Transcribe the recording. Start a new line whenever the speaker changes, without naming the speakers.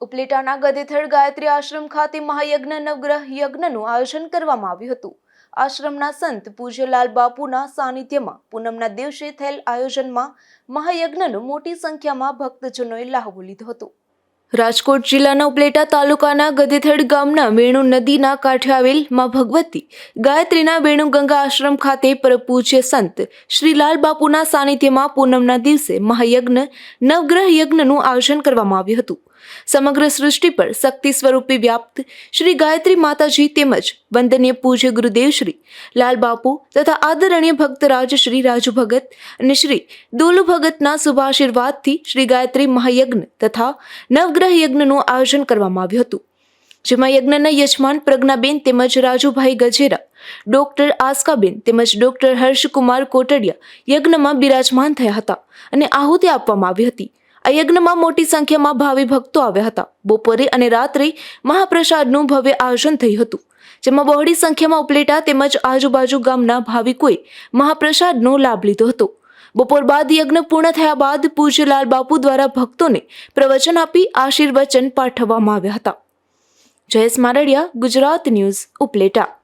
ઉપલેટાના ગદેથડ ગાયત્રી આશ્રમ ખાતે મહાયજ્ઞ નવગ્રહ યજ્ઞનું આયોજન કરવામાં આવ્યું હતું. આશ્રમના સંત પૂજ્યલાલ બાપુના સાનિધ્યમાં પૂનમના દિવસે થયેલ આયોજનમાં મહાયજ્ઞનો મોટી સંખ્યામાં ભક્તજનોએ લાહવો લીધો હતો. રાજકોટ જિલ્લાના ઉપલેટા તાલુકાના ગદેથડ ગામના વેણુ નદીના કાંઠે આવેલમાં ભગવતી ગાયત્રીના વેણુગંગા આશ્રમ ખાતે પરપૂજ્ય સંત શ્રી લાલ બાપુના સાનિધ્યમાં પૂનમના દિવસે મહાયજ્ઞ નવગ્રહ યજ્ઞનું આયોજન કરવામાં આવ્યું હતું. સમગ્ર સૃષ્ટિ પર શક્તિ સ્વરૂપે વ્યાપ્ત શ્રી ગાયત્રી માતાજી તેમજ વંદનીય પૂજ્ય ગુરુદેવ શ્રી, લાલ બાપુ તથા આદરણીય ભક્તરાજ શ્રી રાજુ ભગત અને શ્રી દોલુ ભગતના શુભાશીર્વાદથી શ્રી ગાયત્રી મહાયજ્ઞ તથા નવગ્રહ યજ્ઞનું આયોજન કરવામાં આવ્યું હતું. જેમાં યજ્ઞના યજમાન પ્રજ્ઞાબેન તેમજ રાજુભાઈ ગજેરા, ડોક્ટર આસ્કાબેન તેમજ ડોક્ટર હર્ષકુમાર કોટડિયા યજ્ઞમાં બિરાજમાન થયા હતા અને આહુતિ આપવામાં આવી હતી. આ યજ્ઞમાં મોટી સંખ્યામાં ભાવિ ભક્તો આવ્યા હતા. બપોરે અને રાત્રે મહાપ્રસાદનું ભવ્ય આયોજન થયું હતું. જેમાં બહોળી સંખ્યામાં ઉપલેટા તેમજ આજુબાજુ ગામના ભાવિકોએ મહાપ્રસાદનો લાભ લીધો હતો. બપોર બાદ યજ્ઞ પૂર્ણ થયા બાદ પૂજ્યલાલ બાપુ દ્વારા ભક્તોને પ્રવચન આપી આશીર્વચન પાઠવવામાં આવ્યા હતા. જયેશ મારડિયા, ગુજરાત ન્યૂઝ, ઉપલેટા.